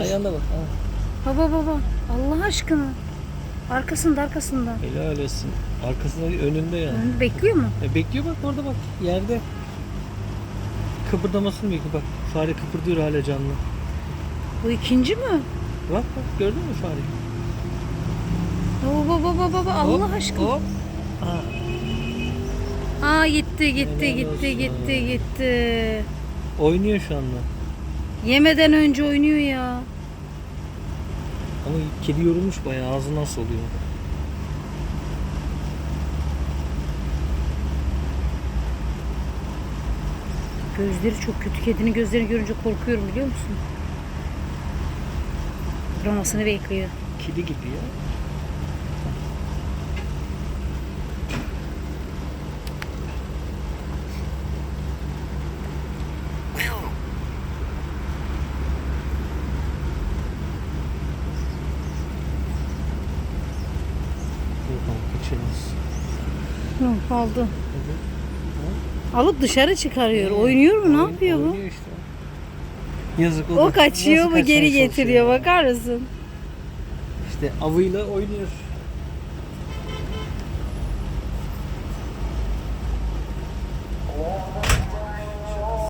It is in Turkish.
Ayağına bak. Ha. Baba baba. Allah aşkına. Arkasında arkasında. Helal olsun. Arkasında önünde yani. Önünde bekliyor mu? E bekliyor bak orada bak yerde. Kıpırdamasını bekliyor bak. Fare kıpırdıyor hala canlı. Bu ikinci mi? Bak bak gördün mü fareyi? Baba baba baba Allah Hop, aşkına. Hop. Ha. Aa gitti gitti Helal gitti olsun. gitti gitti. Oynuyor şu anda. Yemeden önce oynuyor ya. Kedi yorulmuş bayağı ağzı nasıl oluyor? Gözleri çok kötü. Kedinin gözlerini görünce korkuyorum biliyor musun? Kıpramasını bekliyor. Kedi gibi ya. Kaçırmaz. Hı, aldı. Alıp dışarı çıkarıyor. Oynuyor mu? Ne Oyun- yapıyor bu? işte. Yazık o, O kaçıyor mu geri getiriyor bakar mısın? İşte avıyla oynuyor.